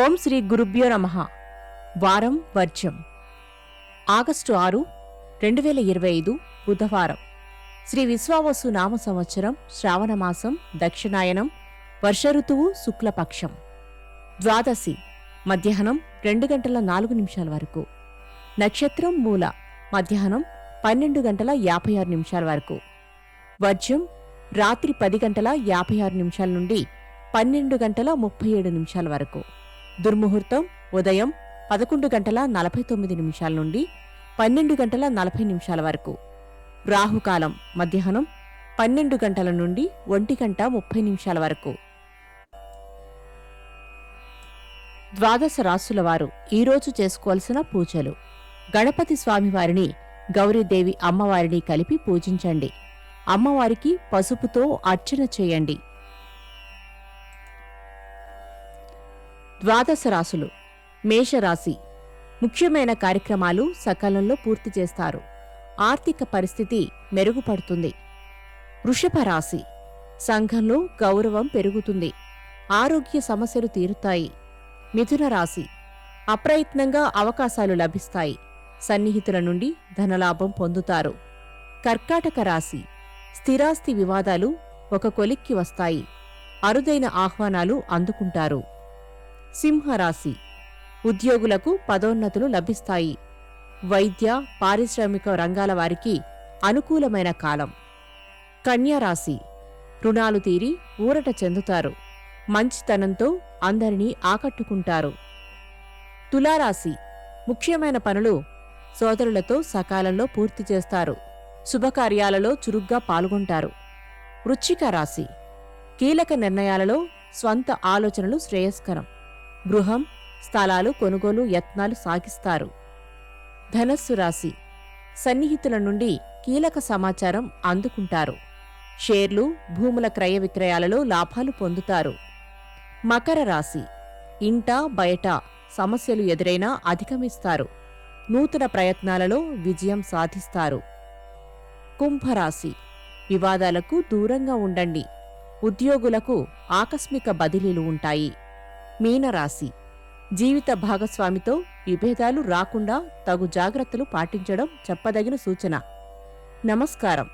ఓం శ్రీ గురుభ్యో నమ. వారం వర్జం ఆగస్టు ఆరు రెండు వేల ఇరవై ఐదు బుధవారం. శ్రీ విశ్వావసు నామ సంవత్సరం శ్రావణమాసం దక్షిణాయనం వర్ష ఋతువు శుక్లపక్షం. ద్వాదశి మధ్యాహ్నం రెండు గంటల నాలుగు నిమిషాల వరకు. నక్షత్రం మూల మధ్యాహ్నం పన్నెండు గంటల యాభై ఆరు నిమిషాల వరకు. వర్జం రాత్రి పది గంటల యాభై ఆరు నిమిషాల నుండి పన్నెండు గంటల ముప్పై ఏడు నిమిషాల వరకు. దుర్ముహూర్తం ఉదయం పదకొండు గంటల నలభై తొమ్మిది నిమిషాల నుండి పన్నెండు గంటల నలభై నిమిషాల వరకు. రాహుకాలం మధ్యాహ్నం పన్నెండు గంటల నుండి ఒంటి గంట ముప్పై నిమిషాల వరకు. ద్వాదశ రాసుల వారు ఈరోజు చేసుకోవాల్సిన పూజలు. గణపతి స్వామివారిని గౌరీదేవి అమ్మవారిని కలిపి పూజించండి. అమ్మవారికి పసుపుతో అర్చన చేయండి. ద్వాదశ రాసులు మేషరాశి. ముఖ్యమైన కార్యక్రమాలు సకాలంలో పూర్తి చేస్తారు. ఆర్థిక పరిస్థితి మెరుగుపడుతుంది. వృషభ రాశి. సంఘంలో గౌరవం పెరుగుతుంది. ఆరోగ్య సమస్యలు తీరుతాయి. మిథున రాశి. అప్రయత్నంగా అవకాశాలు లభిస్తాయి. సన్నిహితుల నుండి ధనలాభం పొందుతారు. కర్కాటక రాశి. స్థిరాస్తి వివాదాలు ఒక కొలిక్కి వస్తాయి. అరుదైన ఆహ్వానాలు అందుకుంటారు. సింహరాశి. ఉద్యోగులకు పదోన్నతులు లభిస్తాయి. వైద్య పారిశ్రామిక రంగాల వారికి అనుకూలమైన కాలం. కన్యారాశి రుణాలు తీరి ఊరట చెందుతారు. మంచితనంతో అందరినీ ఆకట్టుకుంటారు. తులారాశి. ముఖ్యమైన పనులు సోదరులతో సకాలంలో పూర్తి చేస్తారు. శుభకార్యాలలో చురుగ్గా పాల్గొంటారు. వృచ్చిక రాశి. కీలక నిర్ణయాలలో స్వంత ఆలోచనలు శ్రేయస్కరం. గృహం స్థలాలు కొనుగోలు యత్నాలు సాగిస్తారు. ధనస్సు రాశి. సన్నిహితుల నుండి కీలక సమాచారం అందుకుంటారు. షేర్లు భూముల క్రయ విక్రయాలలో లాభాలు పొందుతారు. మకర రాశి. ఇంట బయట సమస్యలు ఎదురైనా అధిగమిస్తారు. నూతన ప్రయత్నాలలో విజయం సాధిస్తారు. కుంభరాశి. వివాదాలకు దూరంగా ఉండండి. ఉద్యోగులకు ఆకస్మిక బదిలీలు ఉంటాయి. మీనరాశి. జీవిత భాగస్వామితో విభేదాలు రాకుండా తగు జాగ్రత్తలు పాటించడం చెప్పదగిన సూచన. నమస్కారం.